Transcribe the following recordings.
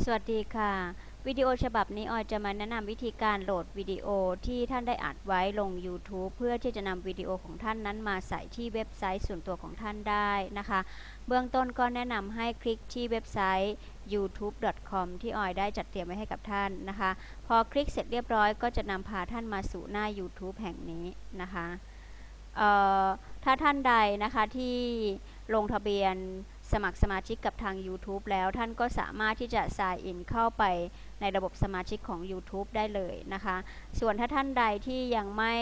สวัสดีค่ะ วิดีโอฉบับนี้ออยจะมาแนะนำวิธีการโหลดวิดีโอที่ท่านได้อัดไว้ลง YouTube เพื่อที่จะนำวิดีโอของท่านนั้นมาใส่ที่เว็บไซต์ส่วนตัวของท่านได้นะคะ เบื้องต้นก็แนะนำให้คลิกที่เว็บไซต์ youtube.com ที่ออยได้จัดเตรียมไว้ให้กับท่านนะคะ พอคลิกเสร็จเรียบร้อยก็จะนำพาท่านมาสู่หน้า YouTube แห่งนี้นะคะถ้าท่านใดนะคะที่ลงทะเบียน สมัครสมาชิกกับทาง YouTube แล้วท่านก็สามารถที่จะ sign in เข้าไปในระบบสมาชิกของ YouTube ได้เลยนะคะ ส่วนถ้าท่านใดที่ยังไม่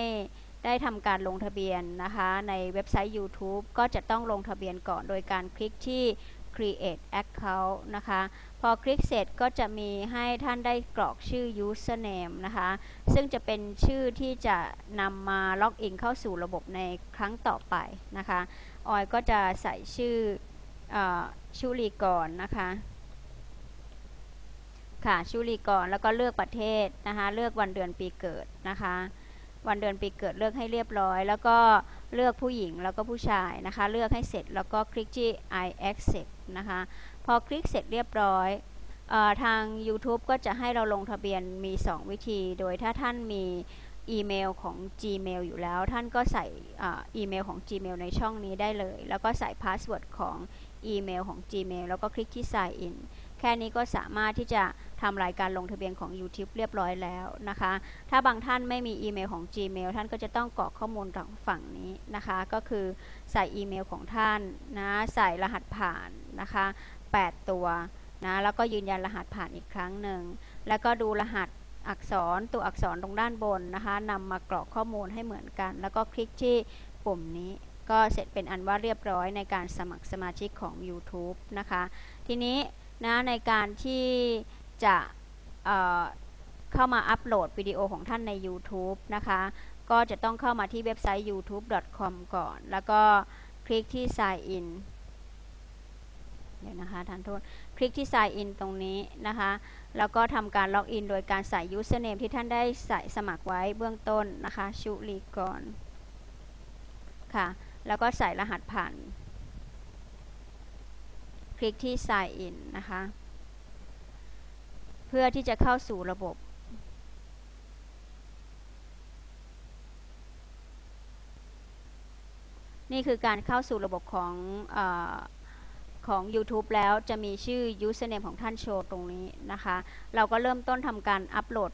ได้ทำการลงทะเบียนนะคะ ในเว็บไซต์ YouTube ก็จะต้องลงทะเบียนก่อนโดยการคลิกที่ create account นะคะ พอคลิกเสร็จก็จะมีให้ท่านได้กรอกชื่อ username นะคะ ซึ่งจะเป็นชื่อที่จะนำมาล็อกอินเข้าสู่ระบบในครั้งต่อไปนะคะ ออยก็จะใส่ชื่ออ ชุลีกรนะคะค่ะชุลีกรแล้วก็เลือกประเทศนะคะเลือกวันเดือนปีเกิดนะคะวันเดือนปีเกิดเลือกให้เรียบร้อย แล้วก็เลือกผู้หญิงแล้วก็ผู้ชายนะคะเลือกให้เสร็จแล้วก็คลิกที่ I accept นะคะพอคลิกเสร็จเรียบร้อยออทาง YouTube ก็จะให้เราลงทะเบียนมี 2 วิธี โดยถ้าท่านมีอีเมลของ Gmail อยู่แล้ว ท่านก็ใส่อีเมลของ Gmail ในช่องนี้ได้เลย แล้วก็ใส่พาสเวิร์ดของ อีเมลของ Gmail แล้วก็คลิกที่ Sign in แค่นี้ก็สามารถที่จะทำรายการลงทะเบียนของ YouTube เรียบร้อยแล้วนะคะ ถ้าบางท่านไม่มีอีเมลของ Gmail ท่านก็จะต้องกรอกข้อมูลทางฝั่งนี้นะคะ ก็คือใส่อีเมลของท่านนะ ใส่รหัสผ่านนะคะ 8 ตัวนะ แล้วก็ยืนยันรหัสผ่านอีกครั้งหนึ่ง แล้วก็ดูรหัสอักษรตัวอักษรตรงด้านบนนะคะนำมากรอกข้อมูลให้เหมือนกัน แล้วก็คลิกที่ปุ่มนี้ ก็เสร็จเป็นอันว่าเรียบร้อยในการสมัครสมาชิกของ YouTube นะคะ ทีนี้นะในการที่จะเเข้ามาอัปโหลดวิดีโอของท่านใน YouTube นะคะ ก็จะต้องเข้ามาที่เว็บไซต์ youtube.com ก่อน แล้วก็คลิกที่ sign in เดี๋ยวนะคะท่านโทษ คลิกที่ sign in ตรงนี้นะคะ แล้วก็ทำการล็อกอินโดยการใส่ username ที่ท่านได้ใส่สมัครไว้เบื้องต้นนะคะ ชุลีกรค่ะ แล้วก็ใส่รหัสผ่าน คลิกที่ sign in นะคะ เพื่อที่จะเข้าสู่ระบบ นี่คือการเข้าสู่ระบบของอของ YouTube แล้วจะมีชื่อ username ของท่านโชว์ตรงนี้นะคะ เราก็เริ่มต้นทำการอัปโหลด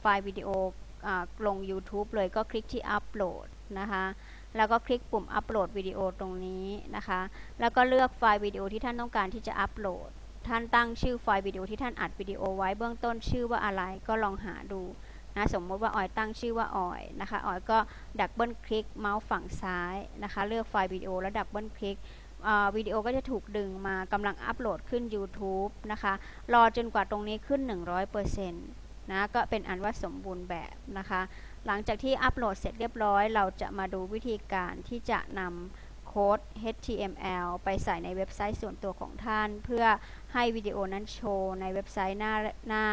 ไฟล์วิดีโอลง YouTube เลยก็คลิกที่อัปโหลดนะคะ แล้วก็คลิกปุ่มอัปโหลดวิดีโอตรงนี้นะคะ แล้วก็เลือกไฟล์วิดีโอที่ท่านต้องการที่จะอัปโหลด ท่านตั้งชื่อไฟล์วิดีโอที่ท่านอัดวิดีโอไว้เบื้องต้นชื่อว่าอะไรก็ลองหาดูนะสมมติว่าออยตั้งชื่อว่าออยนะคะออยก็ดับเบิลคลิกเมาส์ฝั่งซ้ายนะคะเลือกไฟล์วิดีโอแล้วดับเบิลคลิกวิดีโอก็จะถูกดึงมากำลังอัปโหลดขึ้น YouTube นะคะ รอจนกว่าตรงนี้ขึ้น 100% นะก็เป็นอันว่าสมบูรณ์แบบนะคะ หลังจากที่อัปโหลดเสร็จเรียบร้อย เราจะมาดูวิธีการที่จะนำโค้ด HTML ไปใส่ในเว็บไซต์ส่วนตัวของท่าน เพื่อให้วิดีโอนั้นโชว์ในเว็บไซต์หน้าหน้า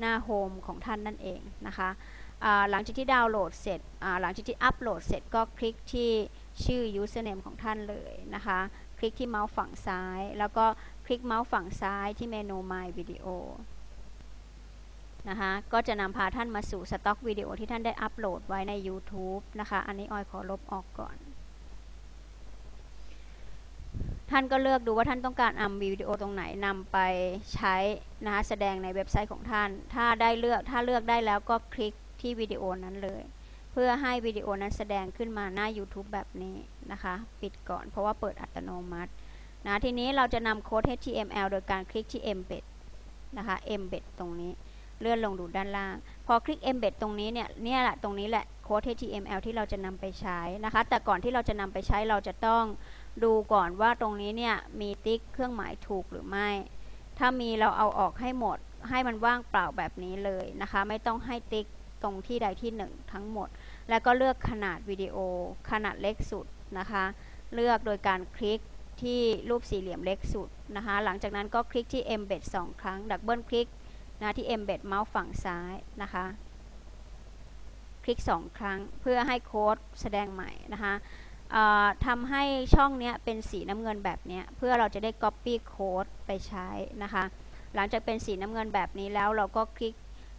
หน้าโฮมของท่านนั่นเองนะคะหลังจากที่ดาวน์โหลดเสร็จหลังจากที่อัปโหลดเสร็จก็คลิกที่ชื่อ username ของท่านเลยนะคะ คลิกที่เมาส์ฝั่งซ้าย แล้วก็คลิกเมาส์ฝั่งซ้ายที่เมนู My Video นะคะก็จะนำพาท่านมาสู่สต็อกวิดีโอที่ท่านได้อัปโหลดไว้ใน YouTube นะคะ อันนี้ออยขอลบออกก่อน ท่านก็เลือกดูว่าท่านต้องการนำวิดีโอตรงไหนนำไปใช้นะคะแสดงในเว็บไซต์ของท่าน ถ้าได้เลือกถ้าเลือกได้แล้วก็คลิกที่วิดีโอนั้นเลย เพื่อให้วิดีโอนั้นแสดงขึ้นมาหน้า YouTube แบบนี้นะคะ ปิดก่อนเพราะว่าเปิดอัตโนมัตินะทีนี้เราจะนำโค้ด HTML โดยการคลิกที่ embed นะคะ embed ตรงนี้ เลื่อนลงดูด้านล่าง พอคลิก embed ตรงนี้เนี่ยเนี่ยแหละตรงนี้แหละโค้ด HTML ที่เราจะนำไปใช้นะคะ แต่ก่อนที่เราจะนำไปใช้เราจะต้องดูก่อนว่าตรงนี้เนี่ยมีติ๊กเครื่องหมายถูกหรือไม่ ถ้ามีเราเอาออกให้หมด ให้มันว่างเปล่าแบบนี้เลยนะคะ ไม่ต้องให้ติ๊กตรงที่ใดที่1ทั้งหมด แล้วก็เลือกขนาดวิดีโอ ขนาดเล็กสุดนะคะ เลือกโดยการคลิกที่รูปสี่เหลี่ยมเล็กสุดนะคะ หลังจากนั้นก็คลิกที่ embed 2 ครั้ง ดับเบิลคลิก นะที่ embed เมาส์ฝั่งซ้ายนะคะ คลิก 2 ครั้งเพื่อให้โค้ดแสดงใหม่นะคะทำให้ช่องนี้เป็นสีน้ำเงินแบบนี้เพื่อเราจะได้ copy โค้ดไปใช้นะคะ หลังจากเป็นสีน้ำเงินแบบนี้แล้วเราก็คลิก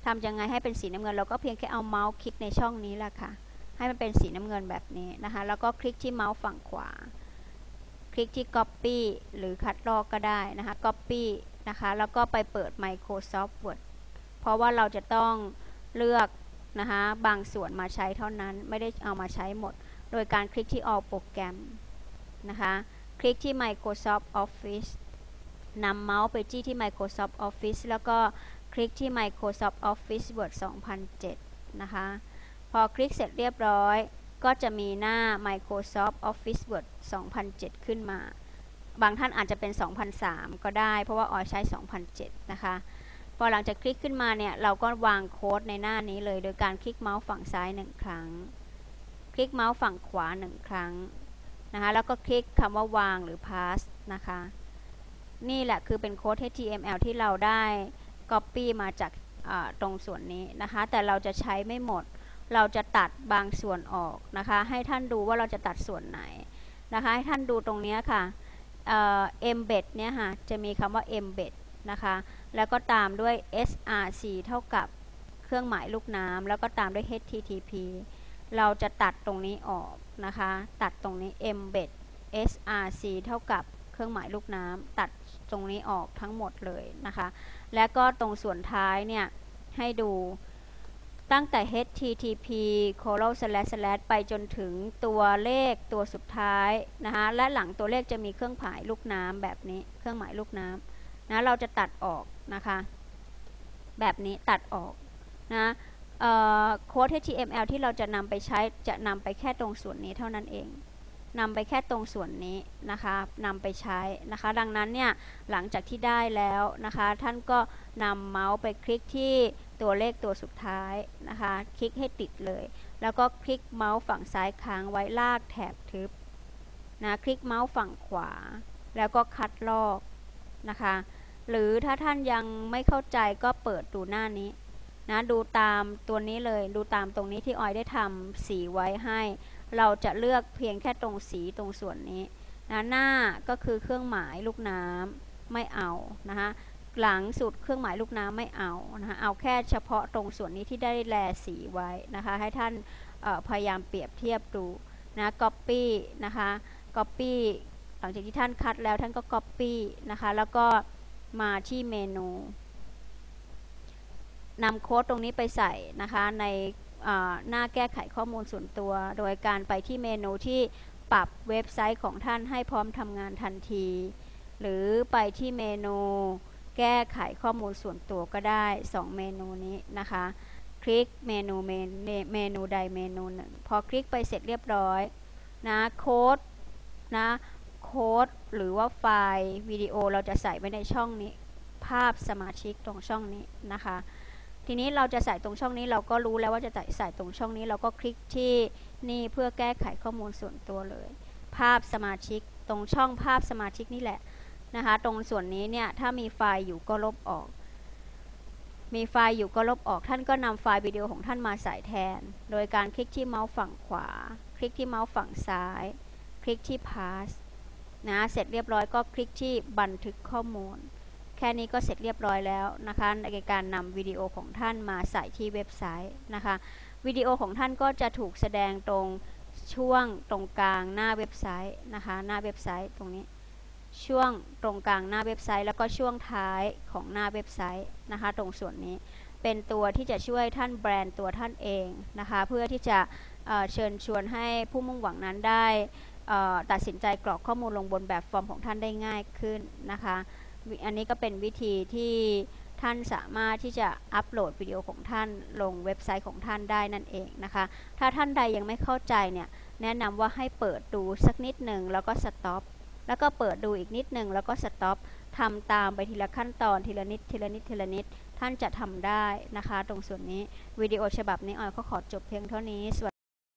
ทำยังไงให้เป็นสีน้ำเงิน เราก็เพียงแค่เอาเมาส์คลิกในช่องนี้แหละค่ะ ให้มันเป็นสีน้ำเงินแบบนี้นะคะ แล้วก็คลิกที่เมาส์ฝั่งขวา คลิกที่ Copy หรือคัดลอกก็ได้นะคะ Copy นะคะ แล้วก็ไปเปิด Microsoft Word เพราะว่าเราจะต้องเลือกนะคะบางส่วนมาใช้เท่านั้นไม่ได้เอามาใช้หมด โดยการคลิกที่ All โปรแกรมนะคะคลิกที่ Microsoft Office นำเมาส์ไปจี้ที่ Microsoft Office แล้วก็คลิกที่ Microsoft Office Word 2007 นะคะ พอคลิกเสร็จเรียบร้อย ก็จะมีหน้า Microsoft Office Word 2007 ขึ้นมา บางท่านอาจจะเป็น 2003 ก็ได้ เพราะว่าออยใช้ 2007 นะคะ พอหลังจากคลิกขึ้นมาเนี่ย เราก็วางโค้ดในหน้านี้เลย โดยการคลิกเมาส์ฝั่งซ้าย 1 ครั้ง คลิกเมาส์ฝั่งขวา 1 ครั้งนะคะ แล้วก็คลิกคำว่าวางหรือ pass นะคะ นี่แหละคือเป็นโค้ด HTML ที่เราได้ Copy มาจากตรงส่วนนี้นะคะ แต่เราจะใช้ไม่หมด เราจะตัดบางส่วนออกนะคะ ให้ท่านดูว่าเราจะตัดส่วนไหนนะคะ ให้ท่านดูตรงนี้ค่ะ embed เนี่ยค่ะจะมีคำว่า embed นะคะ แล้วก็ตามด้วย src เท่ากับเครื่องหมายลูกน้ำแล้วก็ตามด้วย http เราจะตัดตรงนี้ออกนะคะ ตัดตรงนี้ embed src เท่ากับเครื่องหมายลูกน้ำตัดตรงนี้ออกทั้งหมดเลยนะคะ และก็ตรงส่วนท้ายเนี่ยให้ดู ตั้งแต่ http colon ไปจนถึงตัวเลขตัวสุดท้ายนะคะและหลังตัวเลขจะมีเครื่องหมายลูกน้ำแบบนี้ เครื่องหมายลูกน้ำนะเราจะตัดออกนะคะ แบบนี้ตัดออกนะโค้ด HTML ที่เราจะนำไปใช้จะนำไปแค่ตรงส่วนนี้เท่านั้นเองนำไปแค่ตรงส่วนนี้นะคะนำไปใช้นะคะ ดังนั้นเนี่ยหลังจากที่ได้แล้วนะคะ ท่านก็นำเมาส์ไปคลิกที่ ตัวเลขตัวสุดท้ายนะคะ คลิกให้ติดเลย แล้วก็คลิกเมาส์ฝั่งซ้ายค้างไว้ลากแถบทึบนะคลิกเมาส์ฝั่งขวา แล้วก็คัดลอกนะคะ หรือถ้าท่านยังไม่เข้าใจก็เปิดดูหน้านี้นะดูตามตัวนี้เลย ดูตามตรงนี้ที่ออยได้ทำสีไว้ให้ เราจะเลือกเพียงแค่ตรงสีตรงส่วนนี้นะหน้าก็คือเครื่องหมายลูกน้ำไม่เอานะคะ หลังสุดเครื่องหมายลูกน้ำไม่เอานะคะเอาแค่เฉพาะตรงส่วนนี้ที่ได้แลสีไว้นะคะให้ท่านพยายามเปรียบเทียบดูนะ copy นะคะ copy หลังจากที่ท่านคัดแล้วท่านก็ copy นะคะแล้วก็มาที่เมนูนำโค้ดตรงนี้ไปใส่นะคะในหน้าแก้ไขข้อมูลส่วนตัว โดยการไปที่เมนูที่ปรับเว็บไซต์ของท่านให้พร้อมทำงานทันที หรือไปที่เมนู แก้ไขข้อมูลส่วนตัวก็ได้ 2 เมนูนี้นะคะ คลิกเมนูเมนูใดเมนูหนึ่งพอคลิกไปเสร็จเรียบร้อยนะโค้ดนะโค้ดหรือว่าไฟล์วิดีโอเราจะใส่ไว้ในช่องนี้ ภาพสมาชิกตรงช่องนี้นะคะ ทีนี้เราจะใส่ตรงช่องนี้เราก็รู้แล้วว่าจะใส่ตรงช่องนี้เราก็คลิกที่นี่เพื่อแก้ไขข้อมูลส่วนตัวเลย ภาพสมาชิกตรงช่องภาพสมาชิกนี่แหละ นะคะ ตรงส่วนนี้เนี่ยถ้ามีไฟล์อยู่ก็ลบออก มีไฟล์อยู่ก็ลบออก ท่านก็นำไฟล์วิดีโอของท่านมาใส่แทน โดยการคลิกที่เมาส์ฝั่งขวา คลิกที่เมาส์ฝั่งซ้าย คลิกที่ pass นะ เสร็จเรียบร้อยก็คลิกที่บันทึกข้อมูล แค่นี้ก็เสร็จเรียบร้อยแล้วนะคะในการนำวิดีโอของท่านมาใส่ที่เว็บไซต์นะคะวิดีโอของท่านก็จะถูกแสดงตรงช่วงตรงกลางหน้าเว็บไซต์นะคะ หน้าเว็บไซต์ตรงนี้ ช่วงตรงกลางหน้าเว็บไซต์ แล้วก็ช่วงท้ายของหน้าเว็บไซต์นะคะ ตรงส่วนนี้เป็นตัวที่จะช่วยท่านแบรนด์ตัวท่านเองนะคะ เพื่อที่จะเชิญชวนให้ผู้มุ่งหวังนั้นได้ตัดสินใจกรอกข้อมูลลงบนแบบฟอร์มของท่านได้ง่ายขึ้นนะคะ อันนี้ก็เป็นวิธีที่ท่านสามารถที่จะอัปโหลดวิดีโอของท่านลงเว็บไซต์ของท่านได้นั่นเองนะคะ ถ้าท่านใดยังไม่เข้าใจเนี่ยแนะนำว่าให้เปิดดูสักนิดหนึ่งแล้วก็สต็อป แล้วก็เปิดดูอีกนิดหนึ่งแล้วก็สต็อปทำตามไปทีละขั้นตอนทีละนิดทีละนิดทีละนิด ท่านจะทำได้นะคะ ตรงส่วนนี้วิดีโอฉบับนี้ออยก็ขอจบเพียงเท่านี้